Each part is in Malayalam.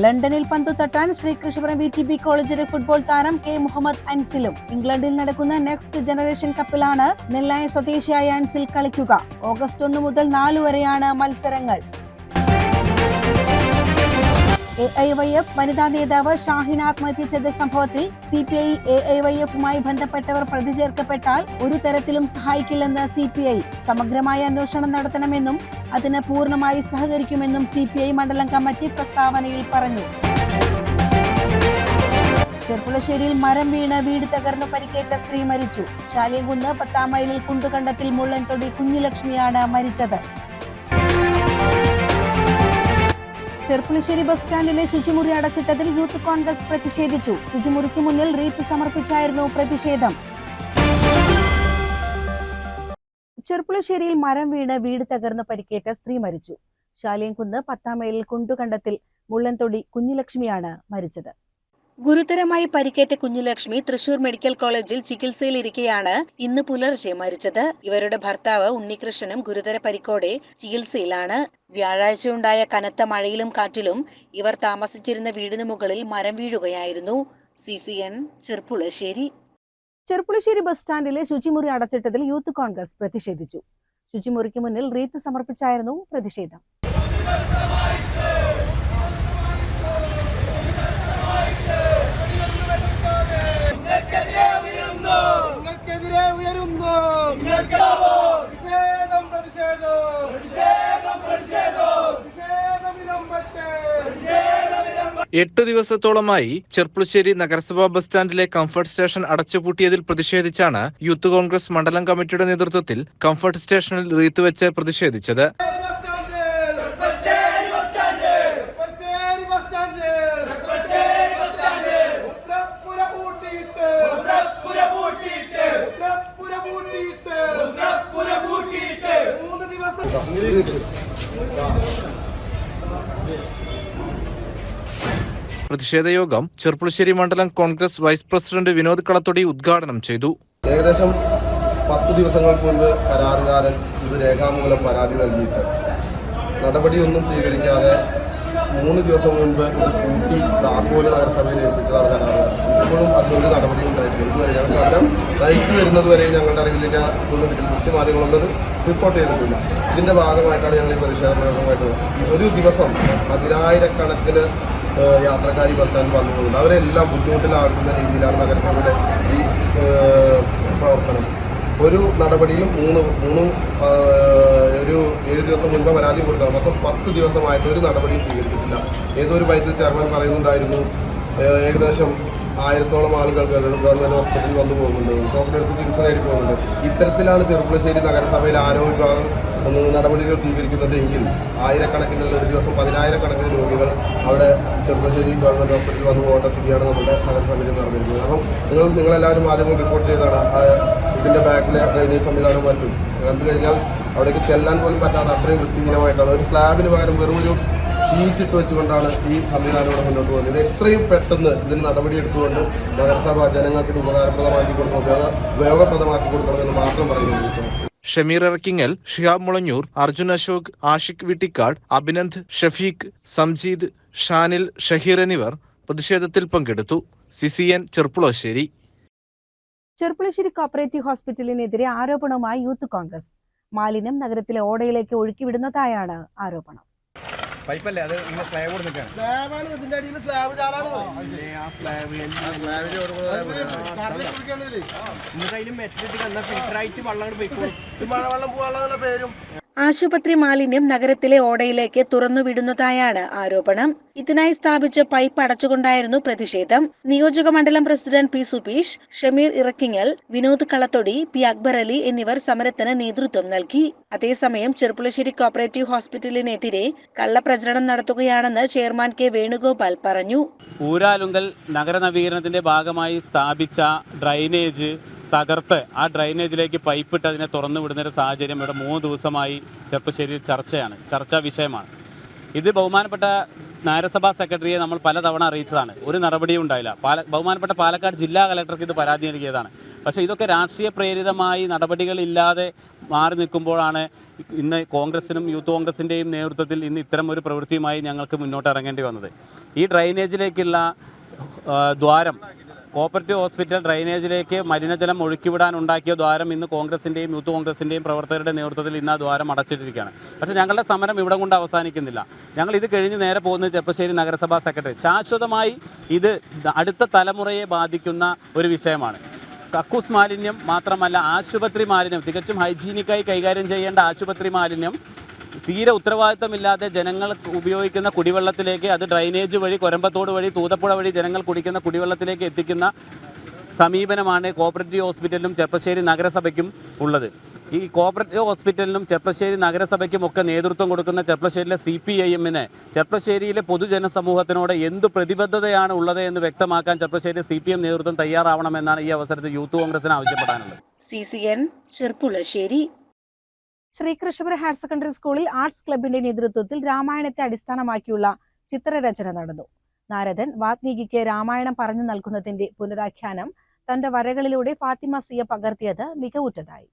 ലണ്ടനിൽ പന്തു തട്ടാൻ ശ്രീകൃഷ്ണപുരം വി ടി ബി കോളേജിലെ ഫുട്ബോൾ താരം കെ മുഹമ്മദ് അൻസിലും ഇംഗ്ലണ്ടിൽ നടക്കുന്ന നെക്സ്റ്റ് ജനറേഷൻ കപ്പിലാണ് നെല്ലായ സ്വദേശിയായ അൻസിൽ കളിക്കുക. ഓഗസ്റ്റ് ഒന്ന് മുതൽ നാലു വരെയാണ് മത്സരങ്ങൾ. എ ഐ വൈ എഫ് വനിതാ നേതാവ് ഷാഹിൻ ആത്മഹത്യ ചെയ്ത സംഭവത്തിൽ C P I A I Y എഫുമായി ബന്ധപ്പെട്ടവർ പ്രതി ചേർക്കപ്പെട്ടാൽ ഒരു തരത്തിലും സഹായിക്കില്ലെന്ന് സി പി ഐ സമഗ്രമായ അന്വേഷണം നടത്തണമെന്നും അതിന് പൂർണമായി സഹകരിക്കുമെന്നും സി പി ഐ മണ്ഡലം കമ്മിറ്റി പ്രസ്താവനയിൽ പറഞ്ഞു. ചെർപ്പുളശ്ശേരിയിൽ മരം വീണ് വീട് തകർന്ന് പരിക്കേറ്റ സ്ത്രീ മരിച്ചു. ശാലിയംകുന്ന് പത്താം മൈലിൽ കുണ്ടുകണ്ടത്തിൽ മുള്ളൻതൊടി കുഞ്ഞുലക്ഷ്മിയാണ് മരിച്ചത്. ചെർപ്പുളശ്ശേരി ബസ് സ്റ്റാൻഡിലെ ശുചിമുറി അടച്ചിട്ടതിൽ യൂത്ത് കോൺഗ്രസ് പ്രതിഷേധിച്ചു. ശുചിമുറിക്ക് മുന്നിൽ റീത്ത് സമർപ്പിച്ചായിരുന്നു പ്രതിഷേധം. ചെർപ്പുളശ്ശേരിയിൽ മരം വീണ് വീട് തകർന്ന് പരിക്കേറ്റ സ്ത്രീ മരിച്ചു. ശാലിയംകുന്ന് പത്താം മൈലിൽ കുണ്ടുകണ്ടത്തിൽ മുള്ളൻതൊടി കുഞ്ഞുലക്ഷ്മിയാണ് മരിച്ചത്. ഗുരുതരമായി പരിക്കേറ്റ കുഞ്ഞുലക്ഷ്മി തൃശൂർ മെഡിക്കൽ കോളേജിൽ ചികിത്സയിലിരിക്കെയാണ് ഇന്ന് പുലർച്ചെ മരിച്ചത്. ഇവരുടെ ഭർത്താവ് ഉണ്ണികൃഷ്ണനും ഗുരുതര പരിക്കോടെ ചികിത്സയിലാണ്. വ്യാഴാഴ്ചയുണ്ടായ കനത്ത മഴയിലും കാറ്റിലും ഇവർ താമസിച്ചിരുന്ന വീടിന് മുകളിൽ മരം വീഴുകയായിരുന്നു. C C N Cherpulassery. Cherpulassery bus സ്റ്റാൻഡിലെ ശുചിമുറി അടച്ചിട്ടതിൽ യൂത്ത് കോൺഗ്രസ് പ്രതിഷേധിച്ചു. ശുചിമുറിക്ക് മുന്നിൽ റീത്ത് സമർപ്പിച്ചായിരുന്നു പ്രതിഷേധം. പ്രതിഷേധം. പ്രതിഷേധം പ്രതിഷേധം. ഇരമ്പട്ടെ എട്ട് ദിവസത്തോളമായി ചെർപ്പുളശ്ശേരി നഗരസഭാ ബസ് സ്റ്റാൻഡിലെ കംഫർട്ട് സ്റ്റേഷൻ അടച്ചുപൂട്ടിയതിൽ പ്രതിഷേധിച്ചാണ് യൂത്ത് കോൺഗ്രസ് മണ്ഡലം കമ്മിറ്റിയുടെ നേതൃത്വത്തിൽ കംഫർട്ട് സ്റ്റേഷനിൽ റീത്തുവെച്ച് പ്രതിഷേധിച്ചത് bus stand Cherpulassery bus stand ഉത്രപ്പുര പൂട്ടിയിട്ട് ഉത്രപ്പുര പൂട്ടിയിട്ട് മൂന്ന് ദിവസം പ്രതിഷേധ യോഗം ചെർപ്പുളശ്ശേരി മണ്ഡലം കോൺഗ്രസ് വൈസ് പ്രസിഡന്റ് വിനോദ് കളത്തൊടി ഉദ്ഘാടനം ചെയ്തു. ഏകദേശം പത്ത് ദിവസങ്ങൾക്ക് മുൻപ് കരാറുകാരൻ ഇത് രേഖാമൂലം പരാതി നൽകിയിട്ട് നടപടിയൊന്നും സ്വീകരിക്കാതെ മൂന്ന് ദിവസം മുൻപ് ഇത് കൂട്ടി താക്കോൽ നഗരസഭയിൽ ഏൽപ്പിച്ചതാണ് കരാറുകാരൻ. ഇപ്പോഴും അതിനൊരു നടപടി ഉണ്ടായിട്ടില്ല. ഇതുവരെ ഞങ്ങൾ സ്ഥലം വരുന്നത് വരെ ഞങ്ങളുടെ അറിവിലേക്ക് ഒന്നും ദൃശ്യമാധ്യമങ്ങളൊന്നത് റിപ്പോർട്ട് ചെയ്തിട്ടില്ല. ഇതിന്റെ ഭാഗമായിട്ടാണ് ഞങ്ങൾ ഈ പ്രതിഷേധ ഒരു ദിവസം പതിനായിരക്കണക്കിന് ഏഹ് യാത്രക്കാരി ബസ് സ്റ്റാൻഡിൽ വന്നു പോകുന്നത് അവരെല്ലാം ബുദ്ധിമുട്ടിലാക്കുന്ന രീതിയിലാണ് നഗരസഭയുടെ ഈ പ്രവർത്തനം. ഒരു നടപടിയിലും മൂന്ന് മൂന്ന് ഒരു ഏഴ് ദിവസം മുൻപ് പരാതി കൊടുക്കണം. മൊത്തം പത്ത് ദിവസമായിട്ട് ഒരു നടപടിയും സ്വീകരിച്ചിട്ടില്ല. ഏതൊരു ബൈക്കിൽ ചെയർമാൻ പറയുന്നുണ്ടായിരുന്നു ഏകദേശം ആയിരത്തോളം ആളുകൾക്ക് ഗവൺമെന്റ് ഹോസ്പിറ്റലിൽ വന്നു പോകുന്നുണ്ട്. ടോക്കൺ എടുത്ത് ചികിത്സ നേടി പോകുന്നുണ്ട്. ഇത്തരത്തിലാണ് ചെറുപ്പുളശ്ശേരി നഗരസഭയിൽ ആരോഗ്യ വിഭാഗം നടപടികൾ സ്വീകരിക്കുന്നതെങ്കിൽ ആയിരക്കണക്കിന് ഒരു ദിവസം പതിനായിരക്കണക്കിന് രോഗികൾ അവിടെ ചെറുപ്പശ്ശേരി ഗവൺമെന്റ് ഹോസ്പിറ്റലിൽ വന്നു പോകേണ്ട സ്ഥിതിയാണ് നമ്മുടെ നഗരസഭയിൽ നടന്നിരിക്കുന്നത്. കാരണം നിങ്ങൾ നിങ്ങളെല്ലാവരും ആദ്യം റിപ്പോർട്ട് ചെയ്താണ് ഇതിന്റെ ബാക്കിലെ ഡ്രെയിനേജ് സംവിധാനം മറ്റും. കണ്ടു കഴിഞ്ഞാൽ അവിടേക്ക് ചെല്ലാൻ പോലും പറ്റാത്ത അത്രയും വൃത്തിഹീനമായിട്ടാണ്. ഒരു സ്ലാബിന് പകരം വെറും ഒരു ഷീറ്റ് ഇട്ട് വെച്ചുകൊണ്ടാണ് ഈ സംവിധാനം ഇവിടെ മുന്നോട്ട് പോകുന്നത്. ഇത് എത്രയും പെട്ടെന്ന് ഇതിന് നടപടിയെടുത്തുകൊണ്ട് നഗരസഭ ജനങ്ങൾക്ക് ഇത് ഉപകാരപ്രദമാക്കി കൊടുക്കണം ഉപയോഗ ഉപയോഗപ്രദമാക്കി കൊടുക്കണമെന്ന് മാത്രം പറയുന്നു. ഷമീർ ഇറക്കിങ്ങൽ ഷിഹാബ് മുളഞ്ഞൂർ അർജുൻ അശോക് ആഷിഖ് വിട്ടിക്കാട് അഭിനന്ദ് ഷഫീഖ് സംജീദ് ഷാനിൽ ഷഹീർ എന്നിവർ പ്രതിഷേധത്തിൽ പങ്കെടുത്തു. സിസിഎൻ ചെർപ്പുളശ്ശേരി. ചെർപ്പുളശ്ശേരി കോപ്പറേറ്റീവ് ഹോസ്പിറ്റലിനെതിരെ ആരോപണവുമായി യൂത്ത് കോൺഗ്രസ്. മാലിന്യം നഗരത്തിലെ ഓടയിലേക്ക് ഒഴുക്കിവിടുന്നതായാണ് ആരോപണം. പൈപ്പല്ലേ? അത് നിങ്ങൾ സ്ലാബ് കൂടെ നിൽക്കാണ് സ്ലാബാണ് ഇതിന്റെ അടിയിൽ സ്ലാബ് ചാലാണ്. എന്നിട്ട് മെറ്റിട്ട് എന്നാൽ ഫിൽറ്റർ ആയിട്ട് വെള്ളം പോയിക്കോളും. മഴവെള്ളം പോകാനുള്ള പേരും. ആശുപത്രി മാലിന്യം നഗരത്തിലെ ഓടയിലേക്ക് തുറന്നുവിടുന്നതായാണ് ആരോപണം. ഇതിനായി സ്ഥാപിച്ച പൈപ്പ് അടച്ചുകൊണ്ടായിരുന്നു പ്രതിഷേധം. നിയോജക മണ്ഡലം president P Subeesh Shameer Irakkingal Vinod Kalathodi P Akbar Ali എന്നിവർ സമരത്തിന് നേതൃത്വം നൽകി. അതേസമയം ചെറുപ്പുളശ്ശേരി കോപ്പറേറ്റീവ് ഹോസ്പിറ്റലിനെതിരെ കള്ളപ്രചരണം നടത്തുകയാണെന്ന് ചെയർമാൻ കെ വേണുഗോപാൽ പറഞ്ഞു. ഊരാലുങ്കൽ നഗരനവീകരണത്തിന്റെ ഭാഗമായി സ്ഥാപിച്ച ഡ്രൈനേജ് തകർത്ത് ആ ഡ്രൈനേജിലേക്ക് പൈപ്പിട്ട് അതിനെ തുറന്നു വിടുന്ന ഒരു സാഹചര്യം ഇവിടെ മൂന്ന് ദിവസമായി ചെറുപ്പശ്ശേരിയിൽ ചർച്ചയാണ് ചർച്ചാ വിഷയമാണ്. ഇത് ബഹുമാനപ്പെട്ട നഗരസഭാ സെക്രട്ടറിയെ നമ്മൾ പലതവണ അറിയിച്ചതാണ്. ഒരു നടപടിയും ഉണ്ടായില്ല. പാല ബഹുമാനപ്പെട്ട പാലക്കാട് ജില്ലാ കലക്ടർക്ക് ഇത് പരാതി നൽകിയതാണ്. പക്ഷേ ഇതൊക്കെ രാഷ്ട്രീയ പ്രേരിതമായി നടപടികളില്ലാതെ മാറി നിൽക്കുമ്പോഴാണ് ഇന്ന് കോൺഗ്രസിനും യൂത്ത് കോൺഗ്രസിന്റെയും നേതൃത്വത്തിൽ ഇന്ന് ഇത്തരം ഒരു പ്രവൃത്തിയുമായി ഞങ്ങൾക്ക് മുന്നോട്ട് ഇറങ്ങേണ്ടി വന്നത്. ഈ ഡ്രൈനേജിലേക്കുള്ള ദ്വാരം കോപ്പറേറ്റീവ് ഹോസ്പിറ്റൽ ഡ്രൈനേജിലേക്ക് മലിനജലം ഒഴുക്കിവിടാൻ ഉണ്ടാക്കിയ ദ്വാരം ഇന്ന് കോൺഗ്രസിന്റെയും യൂത്ത് കോൺഗ്രസിന്റെയും പ്രവർത്തകരുടെ നേതൃത്വത്തിൽ ഇന്ന് ആ ദ്വാരം അടച്ചിട്ടിരിക്കുകയാണ്. പക്ഷേ ഞങ്ങളുടെ സമരം ഇവിടെ കൊണ്ട് അവസാനിക്കുന്നില്ല. ഞങ്ങൾ ഇത് കഴിഞ്ഞ് നേരെ പോകുന്നത് ചെപ്പശ്ശേരി നഗരസഭാ സെക്രട്ടറി. ശാശ്വതമായി ഇത് അടുത്ത തലമുറയെ ബാധിക്കുന്ന ഒരു വിഷയമാണ്. കക്കൂസ് മാലിന്യം മാത്രമല്ല ആശുപത്രി മാലിന്യം തികച്ചും ഹൈജീനിക്കായി കൈകാര്യം ചെയ്യേണ്ട ആശുപത്രി മാലിന്യം തീരെ ഉത്തരവാദിത്തമില്ലാതെ ജനങ്ങൾ ഉപയോഗിക്കുന്ന കുടിവെള്ളത്തിലേക്ക് അത് ഡ്രൈനേജ് വഴി കൊരമ്പത്തോട് വഴി തൂതപ്പുഴ വഴി ജനങ്ങൾ കുടിക്കുന്ന കുടിവെള്ളത്തിലേക്ക് എത്തിക്കുന്ന സമീപനമാണ് കോപ്പറേറ്റീവ് ഹോസ്പിറ്റലിലും ചെർപ്പശ്ശേരി നഗരസഭയ്ക്കും ഉള്ളത്. ഈ കോപ്പറേറ്റീവ് ഹോസ്പിറ്റലിനും ചെർപ്പശ്ശേരി നഗരസഭയ്ക്കും ഒക്കെ നേതൃത്വം കൊടുക്കുന്ന ചെർപ്പശ്ശേരിയിലെ സി പി ഐ എമ്മിന് ചെർപ്പശ്ശേരിയിലെ പൊതുജനസമൂഹത്തിനോട് എന്ത് പ്രതിബദ്ധതയാണ് ഉള്ളത് എന്ന് വ്യക്തമാക്കാൻ ചെർപ്പശ്ശേരി സി പി എം നേതൃത്വം തയ്യാറാവണമെന്നാണ് ഈ അവസരത്തിൽ യൂത്ത് കോൺഗ്രസിന് ആവശ്യപ്പെടാനുള്ളത്. C C N Cherpulassery. Sreekrishnapuram higher secondary സ്കൂളിൽ ആർട്സ് ക്ലബിന്റെ നേതൃത്വത്തിൽ രാമായണത്തെ അടിസ്ഥാനമാക്കിയുള്ള ചിത്രരചന നടന്നു. നാരദൻ വാത്മീകിക്ക് രാമായണം പറഞ്ഞു നൽകുന്നതിന്റെ പുനരാഖ്യാനം തന്റെ വരകളിലൂടെ ഫാത്തിമ സിയ പകർത്തിയത് മികവുറ്റതായി.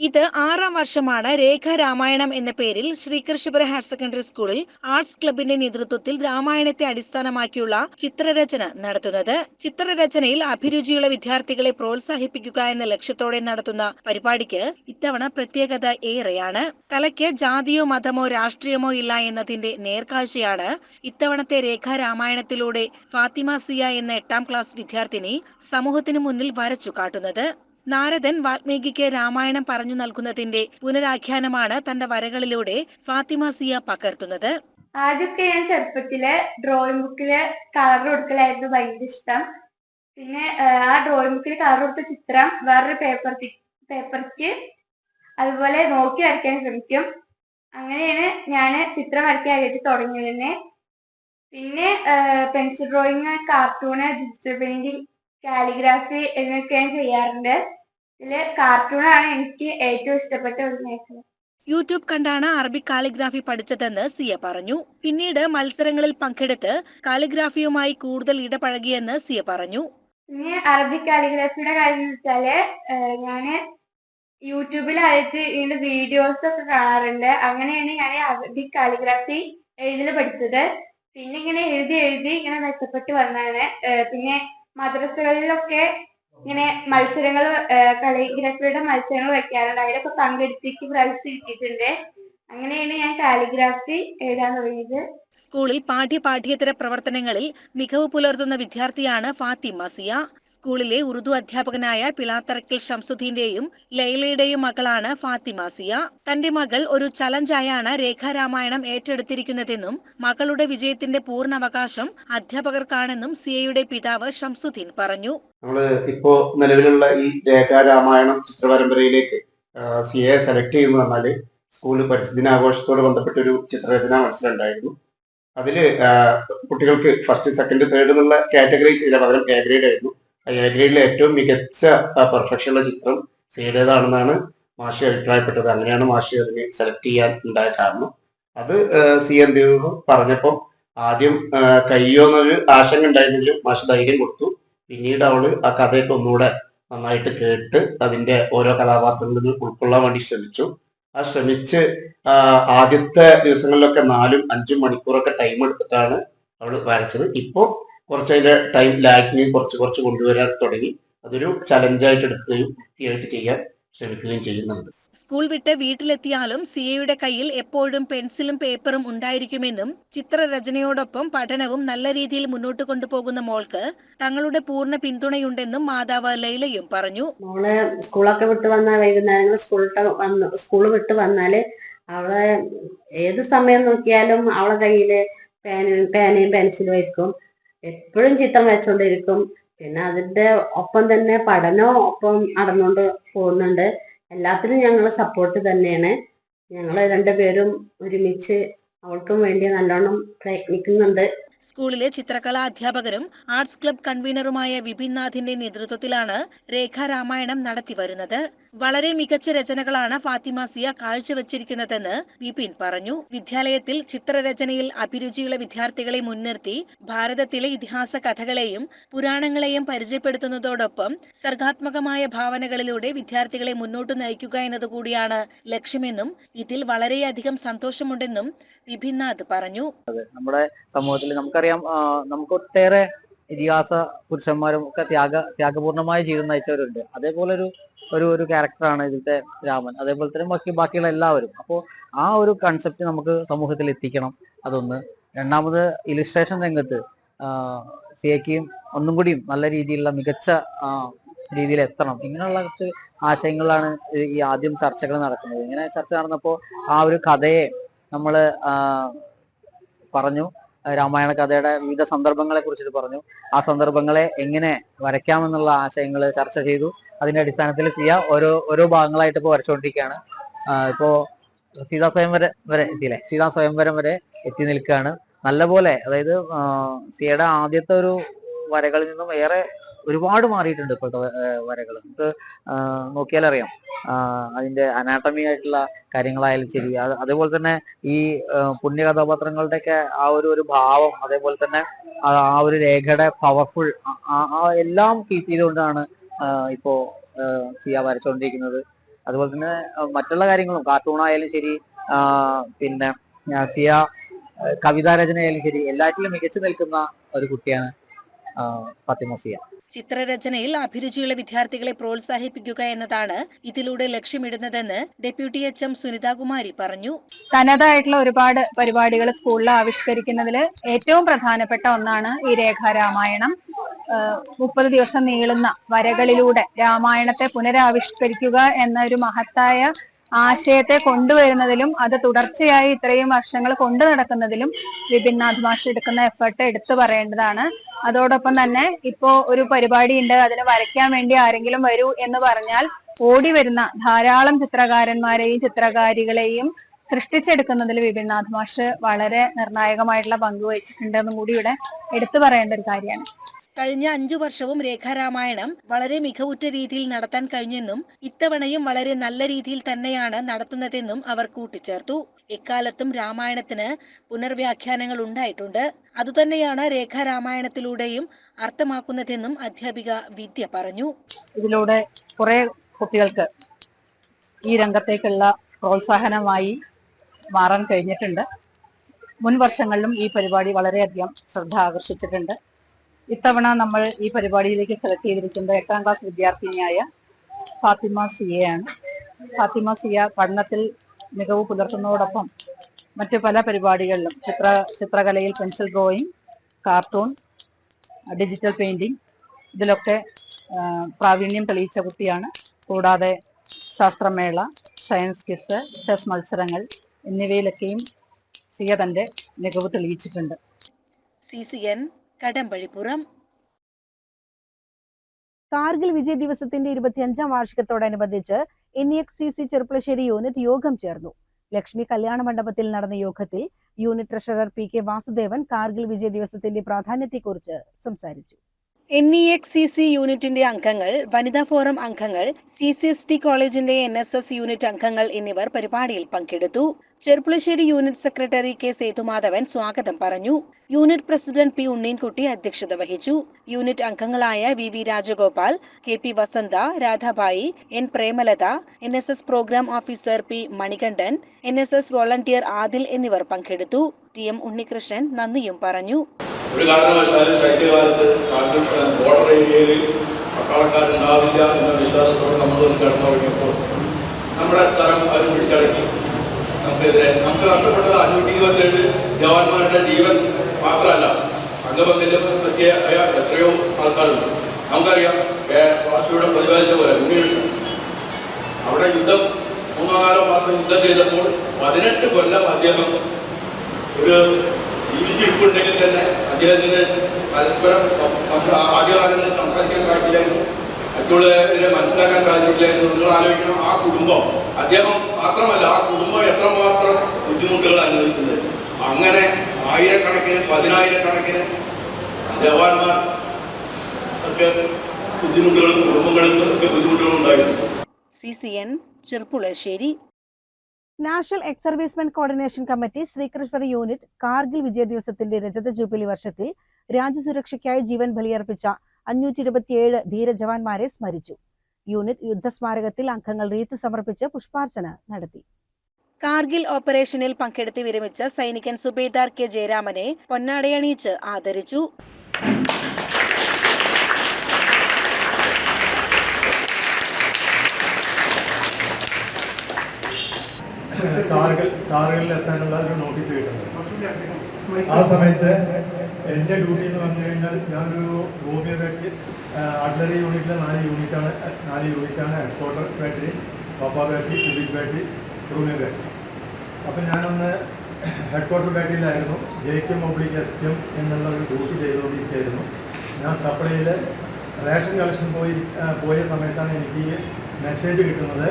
ഇത് ആറാം വർഷമാണ് രേഖ രാമായണം എന്ന പേരിൽ ശ്രീകൃഷ്ണപുര ഹയർ സെക്കൻഡറി സ്കൂളിൽ ആർട്സ് ക്ലബിന്റെ നേതൃത്വത്തിൽ രാമായണത്തെ അടിസ്ഥാനമാക്കിയുള്ള ചിത്രരചന നടത്തുന്നത്. ചിത്രരചനയിൽ അഭിരുചിയുള്ള വിദ്യാർത്ഥികളെ പ്രോത്സാഹിപ്പിക്കുക എന്ന ലക്ഷ്യത്തോടെ നടത്തുന്ന പരിപാടിക്ക് ഇത്തവണ പ്രത്യേകത ഏറെയാണ്. കലയ്ക്ക് ജാതിയോ മതമോ രാഷ്ട്രീയമോ ഇല്ല എന്നതിന്റെ നേർക്കാഴ്ചയാണ് ഇത്തവണത്തെ രേഖ രാമായണത്തിലൂടെ ഫാത്തിമ സിയ എന്ന എട്ടാം ക്ലാസ് വിദ്യാർത്ഥിനി സമൂഹത്തിനു മുന്നിൽ വരച്ചു കാട്ടുന്നത്. നാരദൻ വാൽമീകിക്ക് രാമായണം പറഞ്ഞു നൽകുന്നതിന്റെ പുനരാഖ്യാനമാണ് തന്റെ വരകളിലൂടെ ഫാത്തിമ സിയ പകർത്തുന്നത്. ആദ്യമൊക്കെ ഞാൻ ചെറുപ്പത്തിൽ ഡ്രോയിങ് ബുക്കിൽ കളർ കൊടുക്കലായിരുന്നു ഭയങ്കര ഇഷ്ടം. പിന്നെ ആ, ഡ്രോയിങ് ബുക്കിൽ കളർ കൊടുത്ത ചിത്രം വേറൊരു പേപ്പർ പേപ്പർക്ക് അതുപോലെ നോക്കി വരയ്ക്കാൻ ശ്രമിക്കും. അങ്ങനെയാണ് ഞാൻ ചിത്രം വരയ്ക്കാൻ ആയിട്ട് തുടങ്ങിയത്. തന്നെ പിന്നെ pencil drawing cartoon digital painting calligraphy എന്നൊക്കെ ഞാൻ ചെയ്യാറുണ്ട്. ഇതിൽ കാർട്ടൂണാണ് എനിക്ക് ഏറ്റവും ഇഷ്ടപ്പെട്ട ഒരു മേഖല. യൂട്യൂബ് കണ്ടാണ് അറബി കാലിഗ്രാഫി പഠിച്ചതെന്ന് സിയ പറഞ്ഞു. പിന്നീട് മത്സരങ്ങളിൽ പങ്കെടുത്ത് കാലിഗ്രാഫിയുമായി കൂടുതൽ ഇടപഴകിയെന്ന് സിയ പറഞ്ഞു. പിന്നെ അറബി കാലിഗ്രാഫിയുടെ കാര്യം വെച്ചാൽ ഞാൻ യൂട്യൂബിലായിട്ട് ഇതിന്റെ വീഡിയോസ് ഒക്കെ കാണാറുണ്ട്. അങ്ങനെയാണ് ഞാൻ അറബി കാലിഗ്രാഫി എഴുതി പഠിച്ചത്. പിന്നെ ഇങ്ങനെ എഴുതി എഴുതി ഇങ്ങനെ മെച്ചപ്പെട്ട് വന്നാണ് പിന്നെ മദ്രസകളിലൊക്കെ ഇങ്ങനെ മത്സരങ്ങൾ കാലിഗ്രാഫിയുടെ മത്സരങ്ങൾ വെക്കാറുണ്ട്. അതിലൊക്കെ പങ്കെടുത്തേക്ക് പ്രൈസ് കിട്ടിയിട്ടുണ്ട്. അങ്ങനെയാണ് ഞാൻ കാലിഗ്രാഫി എഴുതാൻ തുടങ്ങിയത്. സ്കൂളിൽ പാഠ്യ പാഠ്യേതര പ്രവർത്തനങ്ങളിൽ മികവ് പുലർത്തുന്ന വിദ്യാർത്ഥിയാണ് ഫാത്തിമ സിയ. സ്കൂളിലെ ഉറുദു അധ്യാപകനായ പിളാത്തറക്കൽ ഷംസുദ്ദീന്റെയും ലൈലയുടെയും മകളാണ് ഫാത്തിമ സിയ. തന്റെ മകൾ ഒരു ചലഞ്ചായാണ് രേഖാരാമായണം ഏറ്റെടുത്തിരിക്കുന്നതെന്നും മകളുടെ വിജയത്തിന്റെ പൂർണ അവകാശം അധ്യാപകർക്കാണെന്നും സിയയുടെ പിതാവ് ഷംസുദ്ദീൻ പറഞ്ഞു. നമ്മൾ ഇപ്പോ നിലവിലുള്ള ഈ രേഖാരാമായണം ചിത്രപരമ്പരയിലേക്ക് സിയെ സെലക്ട് ചെയ്യുന്നു പറഞ്ഞാൽ സ്കൂൾ പരിസ്ഥിതി ദിനാഘോഷത്തോട് ബന്ധപ്പെട്ട ഒരു ചിത്രരചനാ മത്സരം ഉണ്ടായിരുന്നു അതിൽ കുട്ടികൾക്ക് ഫസ്റ്റ് സെക്കൻഡ് തേർഡ് എന്നുള്ള കാറ്റഗറീസ് ചെയ്ത പകരം എ ഗ്രേഡ് ആയിരുന്നു. ആ എ ഗ്രേഡിലെ ഏറ്റവും മികച്ച പെർഫെക്ഷൻ ഉള്ള ചിത്രം സിയുടേതാണെന്നാണ് മാഷി അഭിപ്രായപ്പെട്ടത്. അങ്ങനെയാണ് മാഷി അതിനെ സെലക്ട് ചെയ്യാൻ ഉണ്ടായ കാരണം. അത് സി എം ദേവ് പറഞ്ഞപ്പോൾ ആദ്യം കഴിയോ എന്നൊരു ആശങ്ക ഉണ്ടായിരുന്നെങ്കിലും മാഷ് ധൈര്യം കൊടുത്തു. പിന്നീട് അവൾ ആ കഥയൊക്കെ ഒന്നുകൂടെ നന്നായിട്ട് കേട്ട് അതിന്റെ ഓരോ കഥാപാത്രങ്ങളിൽ ഉൾക്കൊള്ളാൻ വേണ്ടി ശ്രമിച്ചു. ആ ശ്രമിച്ച് ആദ്യത്തെ ദിവസങ്ങളിലൊക്കെ നാലും അഞ്ചും മണിക്കൂറൊക്കെ ടൈം എടുത്തിട്ടാണ് അവൾ വരച്ചത്. ഇപ്പോൾ കുറച്ച് അതിന്റെ ടൈം ലാഗിങ് കുറച്ച് കുറച്ച് കൊണ്ടുവരാൻ തുടങ്ങി. അതൊരു ചലഞ്ചായിട്ട് എടുക്കുകയും വൃത്തിയായിട്ട് ചെയ്യാൻ ശ്രമിക്കുകയും ചെയ്യുന്നുണ്ട്. സ്കൂൾ വിട്ട് വീട്ടിലെത്തിയാലും സിയയുടെ കയ്യിൽ എപ്പോഴും പെൻസിലും പേപ്പറും ഉണ്ടായിരിക്കുമെന്നും ചിത്രരചനയോടൊപ്പം പഠനവും നല്ല രീതിയിൽ മുന്നോട്ട് കൊണ്ടുപോകുന്ന മോൾക്ക് തങ്ങളുടെ പൂർണ പിന്തുണയുണ്ടെന്നും മാതാവ് ലൈലയും പറഞ്ഞു. മോൾ സ്കൂളൊക്കെ വിട്ട് വന്നാൽ വൈകുന്നേരങ്ങൾ സ്കൂൾ വിട്ട് വന്നാൽ അവളെ ഏത് സമയം നോക്കിയാലും അവളെ കയ്യിൽ പേനയും പേനയും പെൻസിലും ആയിരിക്കും. എപ്പോഴും ചിത്രം വെച്ചോണ്ടിരിക്കും പിന്നെ അതിന്റെ ഒപ്പം തന്നെ പഠനവും ഒപ്പം നടന്നുകൊണ്ട് പോകുന്നുണ്ട്. എല്ലാത്തിനും ഞങ്ങൾ സപ്പോർട്ട് തന്നെയാണ്. ഞങ്ങൾ രണ്ടുപേരും ഒരുമിച്ച് അവൾക്കും വേണ്ടി നല്ലോണം പ്രയത്നിക്കുന്നുണ്ട്. സ്കൂളിലെ ചിത്രകലാ അധ്യാപകരും ആർട്സ് ക്ലബ് കൺവീനറുമായ വിപിൻ നാഥിന്റെ നേതൃത്വത്തിലാണ് രേഖാ രാമായണം നടത്തിവരുന്നത് വളരെ മികച്ച രചനകളാണ് ഫാത്തിമ സിയ കാഴ്ചവെച്ചിരിക്കുന്നതെന്ന് വിപിൻ പറഞ്ഞു. വിദ്യാലയത്തിൽ ചിത്രരചനയിൽ അഭിരുചിയുള്ള വിദ്യാർത്ഥികളെ മുൻനിർത്തി ഭാരതത്തിലെ ഇതിഹാസ കഥകളെയും പുരാണങ്ങളെയും പരിചയപ്പെടുത്തുന്നതോടൊപ്പം സർഗാത്മകമായ ഭാവനകളിലൂടെ വിദ്യാർത്ഥികളെ മുന്നോട്ട് നയിക്കുക എന്നതുകൂടിയാണ് ലക്ഷ്യമെന്നും ഇതിൽ വളരെയധികം സന്തോഷമുണ്ടെന്നും വിപിൻനാഥ് പറഞ്ഞു. നമ്മുടെ സമൂഹത്തിൽ നമുക്കറിയാം നമുക്ക് ഒട്ടേറെ ഇതിഹാസ പുരുഷന്മാരും ഒക്കെ ത്യാഗ ത്യാഗപൂർണമായ ജീവിതം നയിച്ചവരുണ്ട്. അതേപോലെ ഒരു ഒരു ഒരു ക്യാരക്ടറാണ് ഇതിലത്തെ രാമൻ. അതേപോലെ തന്നെ ബാക്കി ബാക്കിയുള്ള എല്ലാവരും. അപ്പോൾ ആ ഒരു കൺസെപ്റ്റ് നമുക്ക് സമൂഹത്തിൽ എത്തിക്കണം അതൊന്ന്. രണ്ടാമത് ഇലിസ്ട്രേഷൻ രംഗത്ത് സിയക്കിയും ഒന്നും കൂടിയും നല്ല രീതിയിലുള്ള മികച്ച രീതിയിൽ എത്തണം. ഇങ്ങനെയുള്ള കുറച്ച് ആശയങ്ങളാണ് ഈ- ഈ ആദ്യം ചർച്ചകൾ നടക്കുന്നത്. ഇങ്ങനെ ചർച്ച നടന്നപ്പോൾ ആ ഒരു കഥയെ നമ്മൾ പറഞ്ഞു. രാമായണ കഥയുടെ വിവിധ സന്ദർഭങ്ങളെ കുറിച്ചിട്ട് പറഞ്ഞു. ആ സന്ദർഭങ്ങളെ എങ്ങനെ വരയ്ക്കാമെന്നുള്ള ആശയങ്ങൾ ചർച്ച ചെയ്തു. അതിന്റെ അടിസ്ഥാനത്തിൽ സിയ ഓരോ ഓരോ ഭാഗങ്ങളായിട്ട് ഇപ്പോൾ വരച്ചുകൊണ്ടിരിക്കുകയാണ് ഇപ്പോ സീതാ സ്വയംവരം വരെ എത്തിയില്ലേ? സീതാ സ്വയംവരം വരെ എത്തി നിൽക്കുകയാണ്. നല്ലപോലെ അതായത് സിയയുടെ ആദ്യത്തെ ഒരു വരകളിൽ നിന്നും ഏറെ ഒരുപാട് മാറിയിട്ടുണ്ട് ഇപ്പോഴത്തെ വരകൾ നമുക്ക് നോക്കിയാൽ നോക്കിയാലറിയാം. അതിന്റെ അനാട്ടമി ആയിട്ടുള്ള കാര്യങ്ങളായാലും ശരി അതേപോലെ തന്നെ ഈ പുണ്യ കഥാപാത്രങ്ങളുടെയൊക്കെ ആ ഒരു ഒരു ഭാവം അതേപോലെ തന്നെ ആ ഒരു രേഖയുടെ പവർഫുൾ എല്ലാം കീപ്പ് ചെയ്തുകൊണ്ടാണ് ഇപ്പോ സിയ വരച്ചുകൊണ്ടിരിക്കുന്നത് അതുപോലെ തന്നെ മറ്റുള്ള കാര്യങ്ങളും കാർട്ടൂൺ ആയാലും ശരി പിന്നെ സിയ കവിതാ രചനയായാലും ശരി എല്ലാറ്റിലും മികച്ചു നിൽക്കുന്ന ഒരു കുട്ടിയാണ് ആഹ് ഫാത്തിമ ചിത്രരചനയിൽ അഭിരുചിയുള്ള വിദ്യാർത്ഥികളെ പ്രോത്സാഹിപ്പിക്കുക എന്നതാണ് ഇതിലൂടെ ലക്ഷ്യമിടുന്നതെന്ന് ഡെപ്യൂട്ടി എച്ച് എം സുനിതാകുമാരി പറഞ്ഞു. തനതായിട്ടുള്ള ഒരുപാട് പരിപാടികൾ സ്കൂളിൽ ആവിഷ്കരിക്കുന്നതിൽ ഏറ്റവും പ്രധാനപ്പെട്ട ഒന്നാണ് ഈ രേഖാരാമായണം മുപ്പത് ദിവസം നീളുന്ന വരകളിലൂടെ രാമായണത്തെ പുനരാവിഷ്കരിക്കുക എന്ന ഒരു മഹത്തായ ആശയത്തെ കൊണ്ടുവരുന്നതിലും അത് തുടർച്ചയായി ഇത്രയും വർഷങ്ങൾ കൊണ്ടു നടക്കുന്നതിലും വിപിൻ നാഥ് മാഷ് എടുക്കുന്ന എഫേർട്ട് എടുത്തു പറയേണ്ടതാണ്. അതോടൊപ്പം തന്നെ ഇപ്പോ ഒരു പരിപാടി ഉണ്ട് അതിന് വരയ്ക്കാൻ വേണ്ടി ആരെങ്കിലും വരൂ എന്ന് പറഞ്ഞാൽ ഓടി വരുന്ന ധാരാളം ചിത്രകാരന്മാരെയും ചിത്രകാരികളെയും സൃഷ്ടിച്ചെടുക്കുന്നതിൽ വിഭിന്നാഥ് മാഷ് വളരെ നിർണായകമായിട്ടുള്ള പങ്ക് വഹിച്ചിട്ടുണ്ടെന്നും കൂടി ഇവിടെ എടുത്തു പറയേണ്ട ഒരു കാര്യമാണ്. കഴിഞ്ഞ അഞ്ചു വർഷവും രേഖാരാമായണം വളരെ മികവുറ്റ രീതിയിൽ നടത്താൻ കഴിഞ്ഞെന്നും ഇത്തവണയും വളരെ നല്ല രീതിയിൽ തന്നെയാണ് നടത്തുന്നതെന്നും അവർ കൂട്ടിച്ചേർത്തു. എക്കാലത്തും രാമായണത്തിന് പുനർവ്യാഖ്യാനങ്ങൾ ഉണ്ടായിട്ടുണ്ട്. അതുതന്നെയാണ് രേഖാരാമായണത്തിലൂടെയും അർത്ഥമാക്കുന്നതെന്നും അധ്യാപിക വിദ്യ പറഞ്ഞു. ഇതിലൂടെ കുറെ കുട്ടികൾക്ക് ഈ രംഗത്തേക്കുള്ള പ്രോത്സാഹനമായി മാറാൻ കഴിഞ്ഞിട്ടുണ്ട്. മുൻ വർഷങ്ങളിലും ഈ പരിപാടി വളരെയധികം ശ്രദ്ധ ആകർഷിച്ചിട്ടുണ്ട്. ഇത്തവണ നമ്മൾ ഈ പരിപാടിയിലേക്ക് സെലക്ട് ചെയ്തിരിക്കുന്നത് എട്ടാം ക്ലാസ് വിദ്യാർത്ഥിനിയായ ഫാത്തിമ സിയയാണ്. ഫാത്തിമ സിയ പഠനത്തിൽ മികവ് പുലർത്തുന്നതോടൊപ്പം മറ്റു പല പരിപാടികളിലും ചിത്ര ചിത്രകലയിൽ pencil drawing cartoon digital painting ഇതിലൊക്കെ പ്രാവീണ്യം തെളിയിച്ച കുട്ടിയാണ്. കൂടാതെ ശാസ്ത്രമേള സയൻസ് കിസ് ചെസ് മത്സരങ്ങൾ എന്നിവയിലൊക്കെയും സിയ തന്റെ മികവ് തെളിയിച്ചിട്ടുണ്ട്. C C N Kadambazhipuram. Kargil Vijay ദിവസത്തിന്റെ ഇരുപത്തിയഞ്ചാം വാർഷികത്തോടനുബന്ധിച്ച് N X C C Cherpulassery unit യോഗം ചേർന്നു. ലക്ഷ്മി കല്യാണ മണ്ഡപത്തിൽ നടന്ന യോഗത്തിൽ unit treasurer P K Vasudevan Kargil Vijay ദിവസത്തിന്റെ പ്രാധാന്യത്തെക്കുറിച്ച് സംസാരിച്ചു. N E X C C യൂണിറ്റിന്റെ അംഗങ്ങൾ വനിതാ ഫോറം അംഗങ്ങൾ സി സി എസ് ടി കോളേജിന്റെ എൻ എസ് എസ് യൂണിറ്റ് അംഗങ്ങൾ എന്നിവർ പരിപാടിയിൽ പങ്കെടുത്തു. Cherpulassery unit secretary K Sethumadhavan സ്വാഗതം പറഞ്ഞു. യൂണിറ്റ് പ്രസിഡന്റ് പി ഉണ്ണീൻകുട്ടി അധ്യക്ഷത വഹിച്ചു. യൂണിറ്റ് അംഗങ്ങളായ V V Rajagopal K P Vasantha Radhabai N Premalatha N S S programme officer P Manikandan N S S volunteer Adil എന്നിവർ പങ്കെടുത്തു. ടി എം ഉണ്ണികൃഷ്ണൻ നന്ദിയും പറഞ്ഞു. ഒരു കാരണവശാലും ശൈത്യകാലത്ത് കാട്ടിൽ ബോർഡർ ഏരിയയിൽ പട്ടാളക്കാരുണ്ടാവില്ല എന്ന വിശ്വാസത്തോടെ നമ്മൾ കടന്നു തുടങ്ങിയപ്പോൾ നമ്മുടെ സ്ഥലം അവർ പിടിച്ചടക്കി. നമുക്കെതിരെ നമുക്ക് നഷ്ടപ്പെട്ടത് അഞ്ഞൂറ്റി ഇരുപത്തേഴ് ജവാന്മാരുടെ ജീവൻ മാത്രമല്ല അംഗബന്ധിന്റെ പറ്റിയ എത്രയോ ആൾക്കാരുണ്ട്. നമുക്കറിയാം വാശിയുടെ പ്രതിപാദിച്ച പോലെ അന്വേഷണം. അവിടെ യുദ്ധം മൂന്നോ നാലോ മാസം യുദ്ധം ചെയ്തപ്പോൾ പതിനെട്ട് കൊല്ലം അദ്ദേഹം ഒരു ജീവിച്ചിരിപ്പുണ്ടെങ്കിൽ തന്നെ അദ്ദേഹത്തിന് പരസ്പരം ആദ്യകാലങ്ങളിൽ സംസാരിക്കാൻ സാധിക്കില്ലായിരുന്നു. മറ്റുള്ളവരെ മനസ്സിലാക്കാൻ സാധിക്കില്ലായിരുന്നു നിങ്ങൾ ആലോചിക്കണം ആ കുടുംബം അദ്ദേഹം മാത്രമല്ല ആ കുടുംബം എത്രമാത്രം ബുദ്ധിമുട്ടുകൾ അനുഭവിച്ചത്. അങ്ങനെ ആയിരക്കണക്കിന് പതിനായിരക്കണക്കിന് ജവാന്മാർ ഒക്കെ ബുദ്ധിമുട്ടുകളും കുടുംബങ്ങളും ഒക്കെ ബുദ്ധിമുട്ടുകളും ഉണ്ടായിരുന്നു C C N Cherpulassery national ex coordination committee Sreekrishna unit Kargil Vijaya ദിവസത്തിന്റെ രജത ജൂബിലി വർഷത്തിൽ രാജ്യസുരക്ഷയ്ക്കായി ജീവൻ ബലിയർപ്പിച്ച അഞ്ഞൂറ്റി ഇരുപത്തിയേഴ് ധീരജവാന്മാരെ സ്മരിച്ചു. യൂണിറ്റ് യുദ്ധസ്മാരകത്തിൽ അംഗങ്ങൾ റീത്ത് സമർപ്പിച്ച് പുഷ്പാർച്ചന നടത്തി. കാർഗിൽ ഓപ്പറേഷനിൽ പങ്കെടുത്ത് വിരമിച്ച സൈനികൻ സുബേദാർ കെ ജയരാമനെ പൊന്നാടയണിയിച്ച് ആദരിച്ചു. കാറുകൾ കാറുകളിൽ എത്താനുള്ള ഒരു നോട്ടീസ് കിട്ടുന്നത് ആ സമയത്ത് എന്റെ ഡ്യൂട്ടി എന്ന് പറഞ്ഞു കഴിഞ്ഞാൽ ഞാനൊരു ഹോമിയോ ബാറ്ററി അഡ്ലറി യൂണിറ്റിലെ നാല് യൂണിറ്റാണ് നാല് യൂണിറ്റാണ് head quarter battery papa battery Quebec battery Romeo battery അപ്പം ഞാനന്ന് ഹെഡ് ക്വാർട്ടർ ബാറ്ററിയിലായിരുന്നു എസ് കെ എം എന്നുള്ള ഒരു ഡ്യൂട്ടി ചെയ്തുകൊണ്ടിരിക്കുകയായിരുന്നു. ഞാൻ സപ്ലൈയിൽ റേഷൻ കളക്ഷൻ പോയി പോയ സമയത്താണ് എനിക്ക് മെസ്സേജ് കിട്ടുന്നത്.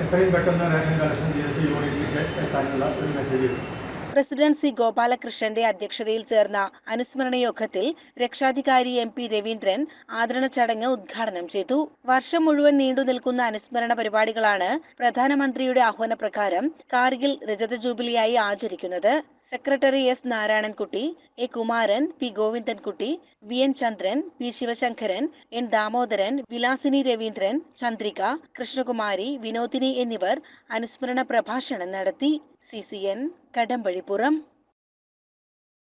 എത്രയും പെട്ടെന്ന് റേഷൻ കളക്ഷൻ ചെയ്തിട്ട് യൂണിറ്റിലേക്ക് എത്താനുള്ള ഒരു മെസ്സേജ് കിട്ടും പ്രസിഡന്റ് സി ഗോപാലകൃഷ്ണന്റെ അധ്യക്ഷതയിൽ ചേർന്ന അനുസ്മരണ യോഗത്തിൽ രക്ഷാധികാരി എം പി രവീന്ദ്രൻ ആദരണ ചടങ്ങ് ഉദ്ഘാടനം ചെയ്തു. വർഷം മുഴുവൻ നീണ്ടു നിൽക്കുന്ന അനുസ്മരണ പരിപാടികളാണ് പ്രധാനമന്ത്രിയുടെ ആഹ്വാനപ്രകാരം കാർഗിൽ രജത ജൂബിലിയായി ആചരിക്കുന്നത്. Secretary S Narayanankutty A Kumaran P Govindankutty V N Chandran P Sivasankaran N Damodaran Vilasini Raveendran Chandrika Krishnakumari Vinodini എന്നിവർ അനുസ്മരണ പ്രഭാഷണം നടത്തി. C C N Kadambazhipuram.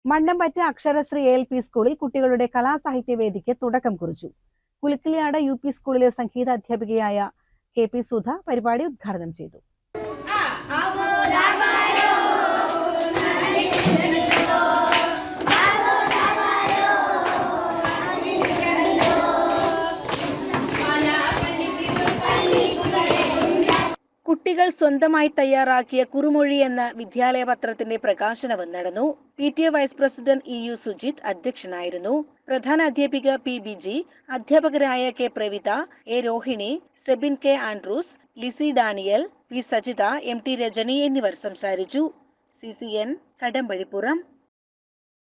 Mannampatta Aksharasree L P school കുട്ടികളുടെ കലാസാഹിത്യവേദിക്ക് തുടക്കം കുറിച്ചു. കുലുക്കിലിയാട് യു പി സ്കൂളിലെ സംഗീത അധ്യാപികയായ കെ പി സുധ പരിപാടി ഉദ്ഘാടനം ചെയ്തു. കുട്ടികൾ സ്വന്തമായി തയ്യാറാക്കിയ കുറുമൊഴി എന്ന വിദ്യാലയ പത്രത്തിന്റെ പ്രകാശനവും നടന്നു. P T A vice president E U Sujith അധ്യക്ഷനായിരുന്നു. പ്രധാന അധ്യാപിക പി ബിജി അധ്യാപകരായ K Pravitha A Rohini Sebin K Andrews Lizzy Daniel P Sajitha M T Rajani എന്നിവർ സംസാരിച്ചു. C C N Kadambazhipuram.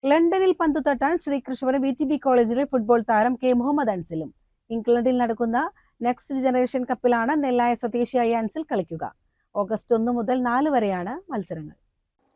ലണ്ടനിൽ പന്തു തട്ടാൻ ശ്രീകൃഷ്ണപുരം വി ടി ബി കോളേജിലെ ഫുട്ബോൾ താരം കെ മുഹമ്മദ് അൻസിലും. ഇംഗ്ലണ്ടിൽ നടക്കുന്ന നെക്സ്റ്റ് ജനറേഷൻ കപ്പിലാണ് നെല്ലായ സ്വദേശിയായ അൻസിൽ കളിക്കുക. ഓഗസ്റ്റ് ഒന്ന് മുതൽ നാല് വരെയാണ് മത്സരങ്ങൾ.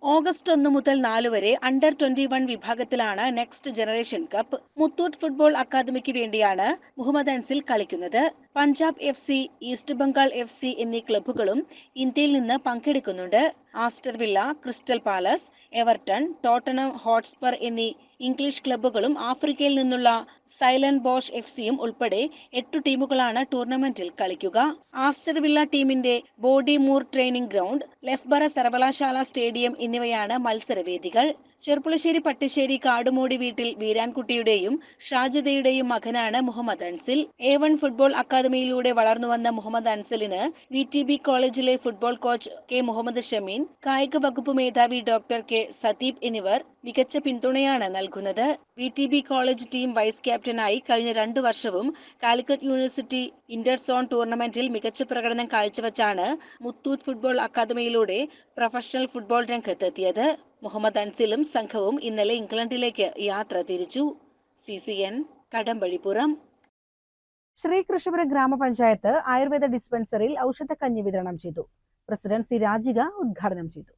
ഓഗസ്റ്റ് ഒന്ന് മുതൽ നാല് വരെ അണ്ടർ ട്വന്റി വൺ വിഭാഗത്തിലാണ് next generation cup Muthoot football academic വേണ്ടിയാണ് മുഹമ്മദ് അൻസിൽ കളിക്കുന്നത്. Punjab F C East Bengal F C എന്നീ ക്ലബ്ബുകളും ഇന്ത്യയിൽ നിന്ന് പങ്കെടുക്കുന്നുണ്ട്. Aston Villa Crystal Palace Everton Tottenham Hotspur എന്നീ ഇംഗ്ലീഷ് ക്ലബ്ബുകളും ആഫ്രിക്കയിൽ നിന്നുള്ള സൈലന്റ് ബോഷ് എഫ് സിയും ഉൾപ്പെടെ എട്ടു ടീമുകളാണ് ടൂർണമെന്റിൽ കളിക്കുക. ആസ്റ്റർ വില്ല ടീമിന്റെ Bodymoor training ground Loughborough സർവകലാശാല സ്റ്റേഡിയം എന്നിവയാണ് മത്സരവേദികൾ. ചെർപ്പുളശ്ശേരി പട്ടിശ്ശേരി കാടുമൂടി വീട്ടിൽ വീരാൻകുട്ടിയുടെയും ഷാജിദയുടെയും മകനാണ് Muhammad Ansil. A one football അക്കാദമിയിലൂടെ വളർന്നുവന്ന മുഹമ്മദ് അൻസലിന് വി ടി ബി കോളേജിലെ football coach K Muhammad Shameen കായിക വകുപ്പ് മേധാവി ഡോക്ടർ കെ സതീബ് എന്നിവർ മികച്ച പിന്തുണയാണ് നൽകുന്നത്. V T B college team vice ക്യാപ്റ്റനായി കഴിഞ്ഞ രണ്ടു വർഷവും കാലിക്കറ്റ് യൂണിവേഴ്സിറ്റി ഇന്റർ സോൺ ടൂർണമെന്റിൽ മികച്ച പ്രകടനം കാഴ്ചവെച്ചാണ് മുത്തൂറ്റ് ഫുട്ബോൾ അക്കാദമിയിലൂടെ പ്രൊഫഷണൽ ഫുട്ബോൾ രംഗത്തെത്തിയത്. മുഹമ്മദ് അൻസിലും സംഘവും ഇന്നലെ ഇംഗ്ലണ്ടിലേക്ക് യാത്ര തിരിച്ചു. C C N Kadambazhipuram Sreekrishnapuram ഗ്രാമപഞ്ചായത്ത് ആയുർവേദ ഡിസ്പെൻസറിയിൽ ഔഷധക്കഞ്ഞി വിതരണം ചെയ്തു. പ്രസിഡന്റ് സി രാജിക ഉദ്ഘാടനം ചെയ്തു.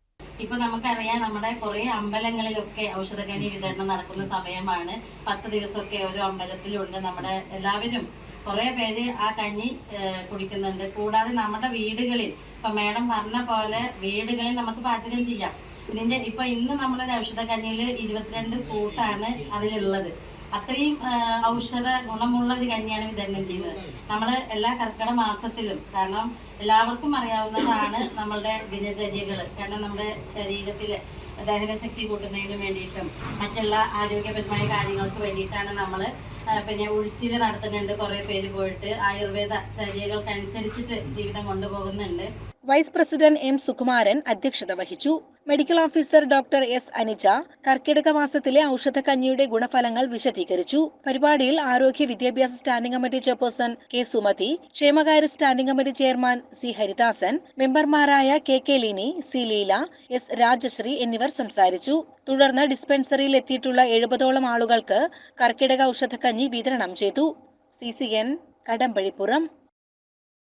ഇപ്പൊ നമുക്കറിയാം നമ്മുടെ കുറെ അമ്പലങ്ങളിലൊക്കെ ഔഷധക്കഞ്ഞി വിതരണം നടക്കുന്ന സമയമാണ്. പത്ത് ദിവസമൊക്കെ ഓരോ അമ്പലത്തിലുണ്ട് നമ്മുടെ എല്ലാവരും. കുറെ പേര് ആ കഞ്ഞി കുടിക്കുന്നുണ്ട്. കൂടാതെ നമ്മുടെ വീടുകളിൽ ഇപ്പൊ മേഡം പറഞ്ഞ പോലെ വീടുകളിൽ നമുക്ക് പാചകം ചെയ്യാം. ഇതിന്റെ ഇപ്പൊ ഇന്ന് നമ്മുടെ കഞ്ഞിയിൽ ഇരുപത്തിരണ്ട് കൂട്ടാണ് അതിലുള്ളത്. അത്രയും ഔഷധ ഗുണമുള്ള ഒരു കഞ്ഞിയാണ് വിതരണം ചെയ്യുന്നത്. നമ്മൾ എല്ലാ കർക്കിടക മാസത്തിലും കാരണം എല്ലാവർക്കും അറിയാവുന്നതാണ് നമ്മളുടെ ദിനചര്യകൾ കാരണം നമ്മുടെ ശരീരത്തിലെ ദഹനശക്തി കൂട്ടുന്നതിന് വേണ്ടിയിട്ടും മറ്റുള്ള ആരോഗ്യപരമായ കാര്യങ്ങൾക്ക് വേണ്ടിയിട്ടാണ് നമ്മൾ പിന്നെ ഉഴിച്ചിൽ നടത്തുന്നുണ്ട് കുറേ പേര് പോയിട്ട്. ആയുർവേദ ചര്യകൾക്കനുസരിച്ചിട്ട് ജീവിതം കൊണ്ടുപോകുന്നുണ്ട്. വൈസ് പ്രസിഡന്റ് എം സുകുമാരൻ അധ്യക്ഷത വഹിച്ചു. Medical officer doctor S Anija കർക്കിടക മാസത്തിലെ ഔഷധ കഞ്ഞിയുടെ ഗുണഫലങ്ങൾ വിശദീകരിച്ചു. പരിപാടിയിൽ ആരോഗ്യ വിദ്യാഭ്യാസ standing committee chairperson K Sumathi ക്ഷേമകാര്യ standing committee chairman C Haridasan മെമ്പർമാരായ K K Lini C Leela S Rajasree എന്നിവർ സംസാരിച്ചു. തുടർന്ന് ഡിസ്പെൻസറിയിൽ എത്തിയിട്ടുള്ള എഴുപതോളം ആളുകൾക്ക് കർക്കിടക ഔഷധ കഞ്ഞി വിതരണം ചെയ്തു. C C N Kadambazhipuram.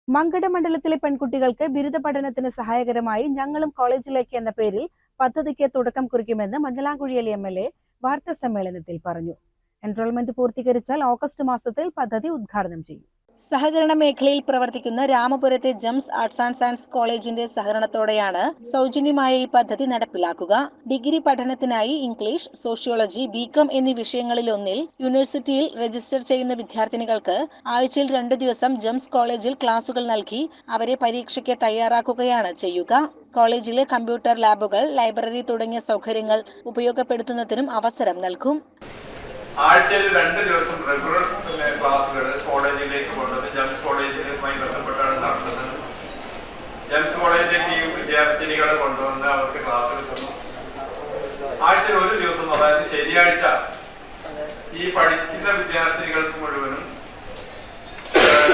Mankada മണ്ഡലത്തിലെ പെൺകുട്ടികൾക്ക് ബിരുദ പഠനത്തിന് സഹായകരമായി ഞങ്ങളും കോളേജിലേക്ക് എന്ന പേരിൽ പദ്ധതിക്ക് തുടക്കം കുറിക്കുമെന്ന് മഞ്ഞലാങ്കുഴിയലി എം എൽ എ വാർത്താ സമ്മേളനത്തിൽ പറഞ്ഞു. എൻറോൾമെന്റ് പൂർത്തീകരിച്ചാൽ ഓഗസ്റ്റ് മാസത്തിൽ പദ്ധതി ഉദ്ഘാടനം ചെയ്യും. സഹകരണ മേഖലയിൽ പ്രവർത്തിക്കുന്ന രാമപുരത്തെ ജംസ് ആർട്സ് ആൻഡ് സയൻസ് കോളേജിന്റെ സഹകരണത്തോടെയാണ് സൗജന്യമായ ഈ പദ്ധതി നടപ്പിലാക്കുക. ഡിഗ്രി പഠനത്തിനായി ഇംഗ്ലീഷ് സോഷ്യോളജി ബികോം എന്നീ വിഷയങ്ങളിലൊന്നിൽ യൂണിവേഴ്സിറ്റിയിൽ രജിസ്റ്റർ ചെയ്യുന്ന വിദ്യാർത്ഥിനികൾക്ക് ആഴ്ചയിൽ രണ്ടു ദിവസം ജംസ് കോളേജിൽ ക്ലാസുകൾ നൽകി അവരെ പരീക്ഷയ്ക്ക് തയ്യാറാക്കുകയാണ് ചെയ്യുക. കോളേജിലെ കമ്പ്യൂട്ടർ ലാബുകൾ ലൈബ്രറി തുടങ്ങിയ സൗകര്യങ്ങൾ ഉപയോഗപ്പെടുത്തുന്നതിനും അവസരം നൽകും. ആഴ്ചയിൽ രണ്ട് ദിവസം റെഗുലർ ക്ലാസുകൾ കോളേജിലേക്ക് കൊണ്ടുവന്ന് ജംസ് കോളേജിലുമായി ബന്ധപ്പെട്ടാണ് നടത്തുന്നത് ജംസ് കോളേജിലെ ടീം വിദ്യാർത്ഥിനികളെ കൊണ്ടുവന്ന് അവർക്ക് ക്ലാസ് എടുക്കുന്നു. ആഴ്ചയിൽ ഒരു ദിവസം അതായത് ശനിയാഴ്ച ഈ പഠിക്കുന്ന വിദ്യാർത്ഥികൾക്ക് മുഴുവനും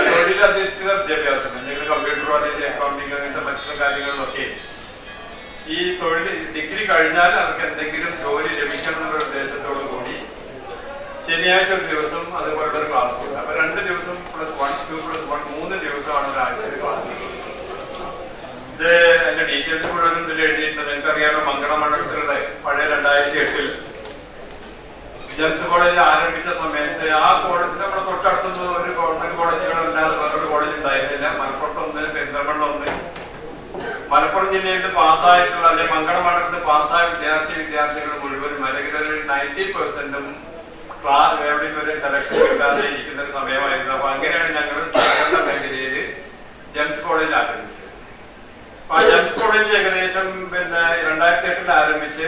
തൊഴിലധിഷ്ഠിത വിദ്യാഭ്യാസം അല്ലെങ്കിൽ കമ്പ്യൂട്ടർ അല്ലെങ്കിൽ അക്കൗണ്ടിങ് അങ്ങനത്തെ മറ്റുള്ള കാര്യങ്ങളിലൊക്കെ ഈ തൊഴിൽ ഡിഗ്രി കഴിഞ്ഞാൽ അവർക്ക് എന്തെങ്കിലും ജോലി ലഭിക്കണം എന്നുള്ള ഉദ്ദേശത്തോടു കൂടി ശനിയാഴ്ച ഒരു ദിവസം അതുപോലുള്ള ക്ലാസ് അപ്പൊ രണ്ട് ദിവസം plus one two plus one മൂന്ന് ദിവസമാണ് ഒരാഴ്ച ക്ലാസ് ഇത് അതിന്റെ ഡീറ്റെയിൽസ് മുഴുവനും ഇതിൽ എഴുതിയിട്ടുണ്ട്. നിങ്ങൾക്കറിയാമോ മംഗള മണ്ഡലത്തിലൂടെ പഴയ രണ്ടായിരത്തി എട്ടിൽ ജെംസ് കോളേജ് ആരംഭിച്ച സമയത്ത് ആ കോളേജ് നമ്മുടെ തൊട്ടടുത്ത് ഒരു ഗവൺമെന്റ് കോളേജുകളല്ലാതെ വേറൊരു കോളേജ് ഉണ്ടായിരുന്നില്ല. മലപ്പുറത്ത് ഒന്ന് പെരിന്തൽമണ്ണ ഒന്ന്. മലപ്പുറം ജില്ലയിൽ പാസ്സായിട്ടുള്ള അല്ലെങ്കിൽ മംഗള മണ്ഡലത്തിൽ പാസ്സായ വിദ്യാർത്ഥി വിദ്യാർത്ഥികൾ മുഴുവനും അല്ലെങ്കിൽ നയന്റി പെർസെന്റും ക്ലാസ് എവിടെയും ഒരു സെലക്ഷൻ കിട്ടാതെ ഇരിക്കുന്ന ഒരു സമയമായിരുന്നു. അപ്പൊ അങ്ങനെയാണ് ഞങ്ങൾ സഹകരണ മേഖലയിൽ ജംസ് കോളേജ് ആരംഭിച്ചത്. കോളേജ് ഏകദേശം പിന്നെ രണ്ടായിരത്തി എട്ടിൽ ആരംഭിച്ച്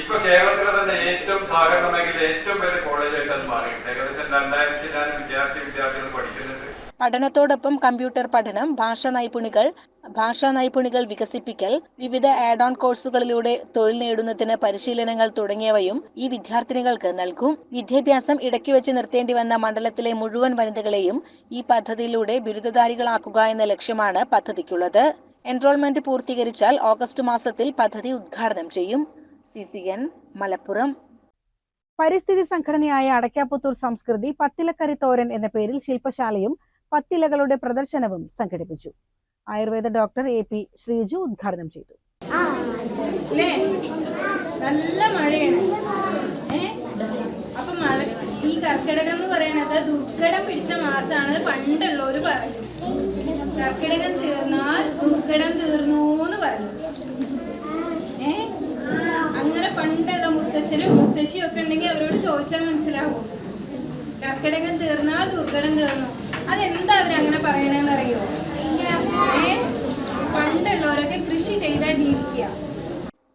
ഇപ്പൊ കേരളത്തിലെ തന്നെ ഏറ്റവും സഹകരണ മേഖല ഏറ്റവും വലിയ കോളേജായിട്ട് അത് മാറിയിട്ടുണ്ട്. ഏകദേശം രണ്ടായിരത്തിലാണ് വിദ്യാർത്ഥി വിദ്യാർത്ഥികൾ പഠിക്കുന്നുണ്ട്. പഠനത്തോടൊപ്പം കമ്പ്യൂട്ടർ പഠനം ഭാഷാ നൈപുണികൾ ഭാഷാ നൈപുണികൾ വികസിപ്പിക്കൽ വിവിധ ആഡ് ഓൺ കോഴ്സുകളിലൂടെ തൊഴിൽ നേടുന്നതിന് പരിശീലനങ്ങൾ തുടങ്ങിയവയും ഈ വിദ്യാർത്ഥിനികൾക്ക് നൽകും. വിദ്യാഭ്യാസം ഇടയ്ക്ക് വെച്ച് നിർത്തേണ്ടി വന്ന മണ്ഡലത്തിലെ മുഴുവൻ വനിതകളെയും ഈ പദ്ധതിയിലൂടെ ബിരുദധാരികളാക്കുക എന്ന ലക്ഷ്യമാണ് പദ്ധതിക്കുള്ളത്. എൻറോൾമെന്റ് പൂർത്തീകരിച്ചാൽ ഓഗസ്റ്റ് മാസത്തിൽ പദ്ധതി ഉദ്ഘാടനം ചെയ്യും. C C N Malappuram. പരിസ്ഥിതി സംഘടനയായ അടയ്ക്കാപ്പുത്തൂർ സംസ്കൃതി പത്തിലക്കരി തോരൻ എന്ന പേരിൽ ശില്പശാലയും പത്തിലകളുടെ പ്രദർശനവും സംഘടിപ്പിച്ചു. Ayurveda doctor A P Sreeju ഉദ്ഘാടനം ചെയ്തു. നല്ല മഴയാണ്. അപ്പൊ മഴ ഈ കർക്കിടകം എന്ന് പറയുന്നത് ദുർഘടം പിടിച്ച മാസമാണ് പണ്ടുള്ളവര് പറയും. കർക്കിടകം തീർന്നാൽ ദുർഘടം തീർന്നു എന്ന് പറഞ്ഞു ഏ? അങ്ങനെ പണ്ടുള്ള മുത്തശ്ശനും മുത്തശ്ശിയും ഒക്കെ ഉണ്ടെങ്കിൽ അവരോട് ചോദിച്ചാൽ മനസ്സിലാവും. കർക്കിടകം തീർന്നാൽ ദുർഘടം തീർന്നു? അതെന്താ അവരങ്ങനെ പറയണേന്ന് അറിയോ ഏ? പണ്ടുള്ളവരൊക്കെ കൃഷി ചെയ്താൽ ജീവിക്കുക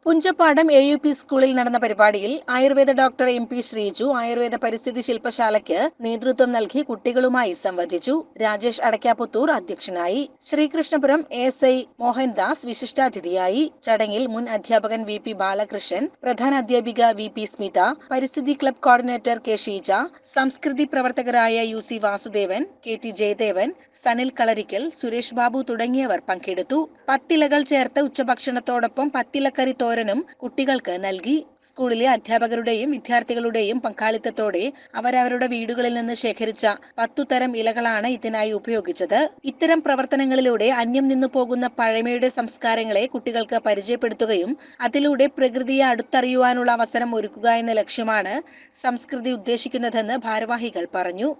പുഞ്ചപ്പാടം എ യു പി സ്കൂളിൽ നടന്ന പരിപാടിയിൽ Ayurveda doctor M P Sreeju Ayurveda പരിസ്ഥിതി ശില്പശാലയ്ക്ക് നേതൃത്വം നൽകി കുട്ടികളുമായി സംവദിച്ചു. രാജേഷ് അടക്കാപുത്തൂർ അധ്യക്ഷനായി. ശ്രീകൃഷ്ണപുരം എസ് ഐ മോഹൻദാസ് വിശിഷ്ടാതിഥിയായി. ചടങ്ങിൽ മുൻ അധ്യാപകൻ വി പി ബാലകൃഷ്ണൻ പ്രധാന അധ്യാപിക വി പി സ്മിത പരിസ്ഥിതി club coordinator K Sheeja Samskrithi പ്രവർത്തകരായ U C Vasudevan K T Jayadevan Sanil Kalarikkal Suresh Babu തുടങ്ങിയവർ പങ്കെടുത്തു. പത്തിലകൾ ചേർത്ത് ഉച്ചഭക്ഷണത്തോടൊപ്പം പത്തിലക്കറി തോരനും കുട്ടികൾക്ക് നൽകി. സ്കൂളിലെ അധ്യാപകരുടെയും വിദ്യാർത്ഥികളുടെയും പങ്കാളിത്തത്തോടെ അവരവരുടെ വീടുകളിൽ നിന്ന് ശേഖരിച്ച പത്തു തരം ഇലകളാണ് ഇതിനായി ഉപയോഗിച്ചത്. ഇത്തരം പ്രവർത്തനങ്ങളിലൂടെ അന്യം നിന്നു പോകുന്ന പഴമയുടെ സംസ്കാരങ്ങളെ കുട്ടികൾക്ക് പരിചയപ്പെടുത്തുകയും അതിലൂടെ പ്രകൃതിയെ അടുത്തറിയുവാനുള്ള അവസരം ഒരുക്കുക എന്ന ലക്ഷ്യമാണ് സംസ്കൃതി ഉദ്ദേശിക്കുന്നതെന്ന് ഭാരവാഹികൾ പറഞ്ഞു.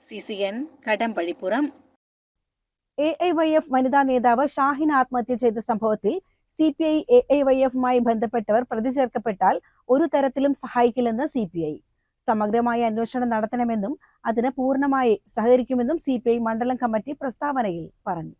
C C N Kadambazhipuram. A I Y F വനിതാ നേതാവ് ഷാഹിൻ ആത്മഹത്യ ചെയ്ത സംഭവത്തിൽ C P I A I Y എഫുമായി ബന്ധപ്പെട്ടവർ പ്രതി ചേർക്കപ്പെട്ടാൽ ഒരു തരത്തിലും സഹായിക്കില്ലെന്ന് സി പി ഐ സമഗ്രമായ അന്വേഷണം നടത്തണമെന്നും അതിന് പൂർണമായി സഹകരിക്കുമെന്നും സി പി ഐ മണ്ഡലം കമ്മിറ്റി പ്രസ്താവനയിൽ പറഞ്ഞു.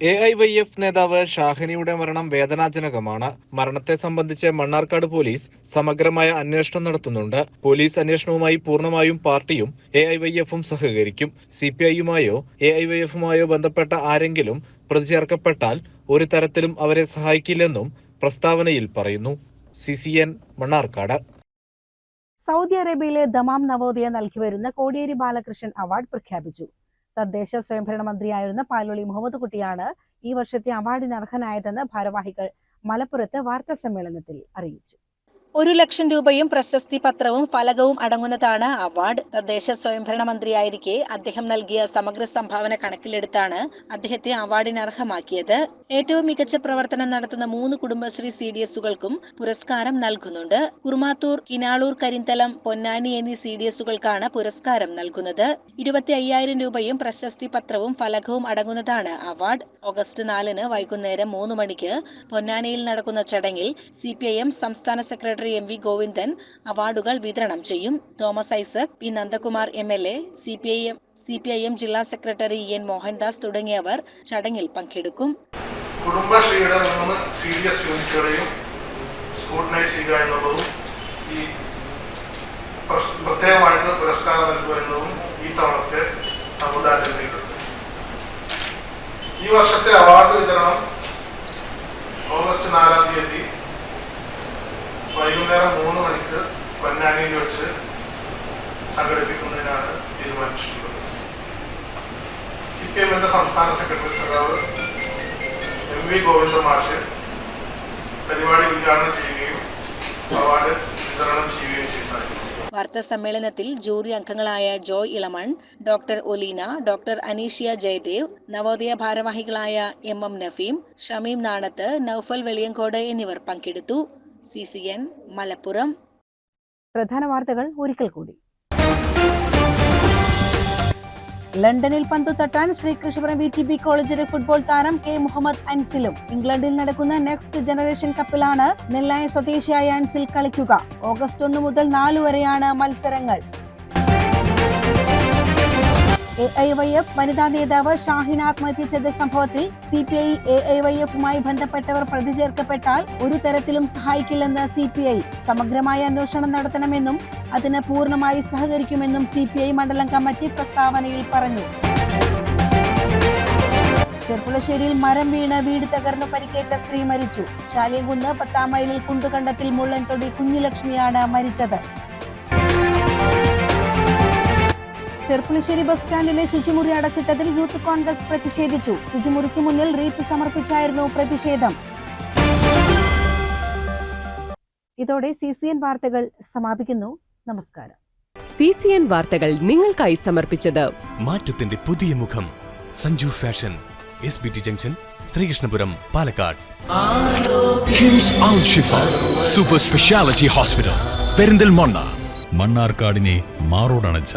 എ ഐ വൈ എഫ് നേതാവ് ഷാഹിനിയുടെ മരണം വേദനാജനകമാണ്. മരണത്തെ സംബന്ധിച്ച് മണ്ണാർക്കാട് പോലീസ് സമഗ്രമായ അന്വേഷണം നടത്തുന്നുണ്ട്. പോലീസ് അന്വേഷണവുമായി പൂർണമായും പാർട്ടിയും എ ഐ വൈ എഫും സഹകരിക്കും. സി പി ഐയുമായോ എ ഐ വൈ എഫുമായോ ബന്ധപ്പെട്ട ആരെങ്കിലും പ്രതി ചേർക്കപ്പെട്ടാൽ ഒരു തരത്തിലും അവരെ സഹായിക്കില്ലെന്നും പ്രസ്താവനയിൽ പറയുന്നു. C C N Mannarkkad. Saudi അറേബ്യയിലെ ദമാം നവോദയ നൽകി വരുന്ന കോടിയേരി ബാലകൃഷ്ണൻ അവാർഡ് പ്രഖ്യാപിച്ചു. തദ്ദേശ സ്വയംഭരണ മന്ത്രിയായിരുന്ന പാലോളി മുഹമ്മദ് കുട്ടിയാണ് ഈ വർഷത്തെ അവാർഡിന് അർഹനായതെന്ന് ഭാരവാഹികൾ മലപ്പുറത്ത് വാർത്താ സമ്മേളനത്തിൽ അറിയിച്ചു. ഒരു ലക്ഷം രൂപയും പ്രശസ്തി പത്രവും ഫലകവും അടങ്ങുന്നതാണ് അവാർഡ്. തദ്ദേശ സ്വയംഭരണ മന്ത്രിയായിരിക്കെ അദ്ദേഹം നൽകിയ സമഗ്ര സംഭാവന കണക്കിലെടുത്താണ് അദ്ദേഹത്തെ അവാർഡിന് അർഹമാക്കിയത്. ഏറ്റവും മികച്ച പ്രവർത്തനം നടത്തുന്ന മൂന്ന് കുടുംബശ്രീ സി ഡി എസുകൾക്കും പുരസ്കാരം നൽകുന്നുണ്ട്. കുറുമാത്തൂർ കിനാളൂർ കരിന്തലം പൊന്നാനി എന്നീ സി ഡി എസുകൾക്കാണ് പുരസ്കാരം നൽകുന്നത്. ഇരുപത്തി അയ്യായിരം രൂപയും പ്രശസ്തി പത്രവും ഫലകവും അടങ്ങുന്നതാണ് അവാർഡ്. ഓഗസ്റ്റ് നാലിന് വൈകുന്നേരം മൂന്ന് മണിക്ക് പൊന്നാനിയിൽ നടക്കുന്ന ചടങ്ങിൽ സി സംസ്ഥാന സെക്രട്ടറി എം വി ഗോവിന്ദൻ അവാർഡുകൾ വിതരണം ചെയ്യും. Thomas Isaac P Nandakumar M L A C P I M C P I M ജില്ലാ സെക്രട്ടറി എൻ മോഹൻദാസ് തുടങ്ങിയവർ ചടങ്ങിൽ പങ്കെടുക്കും. കുടുംബശ്രീയുടെ മൂന്ന് സീരിയസ് യൂണിറ്റുകളെയും സ്കൂട്ടിനൈസ് ചെയ്യുക എന്നുള്ളതും ഈ പ്രത്യേകമായിട്ട് പുരസ്കാരം നൽകുക എന്നതും ഈ തവണത്തെ നമ്മുടെ അജണ്ടയിലുണ്ട് ഈ വർഷത്തെ അവാർഡ് വിതരണം ഓഗസ്റ്റ് നാലാം തീയതി വൈകുന്നേരം മൂന്ന് മണിക്ക് പൊന്നാനിയിൽ വെച്ച് സംഘടിപ്പിക്കുന്നതിനാണ് തീരുമാനിച്ചിട്ടുള്ളത് സി പി എമ്മിന്റെ സംസ്ഥാന സെക്രട്ടറി സഖാവ് എം വി ഗോവിന്ദ മാഷ് പരിപാടി ഉദ്ഘാടനം ചെയ്യുകയും അവാർഡ് വിതരണം ചെയ്യുകയും ചെയ്യുന്നതായിരിക്കും വാർത്താ സമ്മേളനത്തിൽ ജൂറി അംഗങ്ങളായ Joy Elamon doctor Oleena doctor Aneeshia Jayadev Navodaya ഭാരവാഹികളായ എം എം നഫീം ഷമീം നാണത്ത് നൌഫൽ വെളിയങ്കോട് എന്നിവർ പങ്കെടുത്തു. C C N Malappuram. പ്രധാന വാർത്തകൾ ഒരിക്കൽ കൂടി. ലണ്ടനിൽ പന്തു തട്ടാൻ ശ്രീകൃഷ്ണപുരം വി ടി ബി കോളേജിലെ ഫുട്ബോൾ താരം കെ മുഹമ്മദ് അൻസിലും ഇംഗ്ലണ്ടിൽ നടക്കുന്ന നെക്സ്റ്റ് ജനറേഷൻ കപ്പിലാണ് നെല്ലായ സ്വദേശിയായ അൻസിൽ കളിക്കുക. ഓഗസ്റ്റ് ഒന്ന് മുതൽ നാലു വരെയാണ് മത്സരങ്ങൾ. എ ഐ വൈ എഫ് വനിതാ നേതാവ് ഷാഹിൻ ആത്മഹത്യ ചെയ്ത സംഭവത്തിൽ C P I A I Y എഫുമായി ബന്ധപ്പെട്ടവർ പ്രതി ചേർക്കപ്പെട്ടാൽ ഒരു തരത്തിലും സഹായിക്കില്ലെന്ന് സി പി ഐ സമഗ്രമായ അന്വേഷണം നടത്തണമെന്നും അതിന് പൂർണമായി സഹകരിക്കുമെന്നും സി പി ഐ മണ്ഡലം കമ്മിറ്റി പ്രസ്താവനയിൽ പറഞ്ഞു. ചെർപ്പുളശ്ശേരിയിൽ മരം വീണ് വീട് തകർന്ന് പരിക്കേറ്റ സ്ത്രീ മരിച്ചു. ശാലിയംകുന്ന് പത്താം മൈലിൽ കുണ്ടുകണ്ടത്തിൽ മുള്ളൻതൊടി കുഞ്ഞുലക്ഷ്മിയാണ് മരിച്ചത്. ചെർപ്പുളശ്ശേരി ബസ് സ്റ്റാൻഡിലെ ശുചിമുറി അടച്ചിട്ടതിൽ യൂത്ത് കോൺഗ്രസ് പ്രതിഷേധിച്ചു. ശുചിമുറിക്ക് മുന്നിൽ റീത്ത് സമർപ്പിച്ചായിരുന്നു പ്രതിഷേധം. ഇതോടെ സി സി എൻ വാർത്തകൾ സമാപിക്കുന്നു. നമസ്കാരം. സി സി എൻ വാർത്തകൾ നിങ്ങൾക്കായി സമർപ്പിച്ചത് മാറ്റത്തിന്റെ പുതിയ മുഖം. Sanju fashion S B T junction Sreekrishnapuram Palakkad. Super speciality hospital Perinthalmanna മണ്ണാർക്കാടിനെ മാറോടണച്ച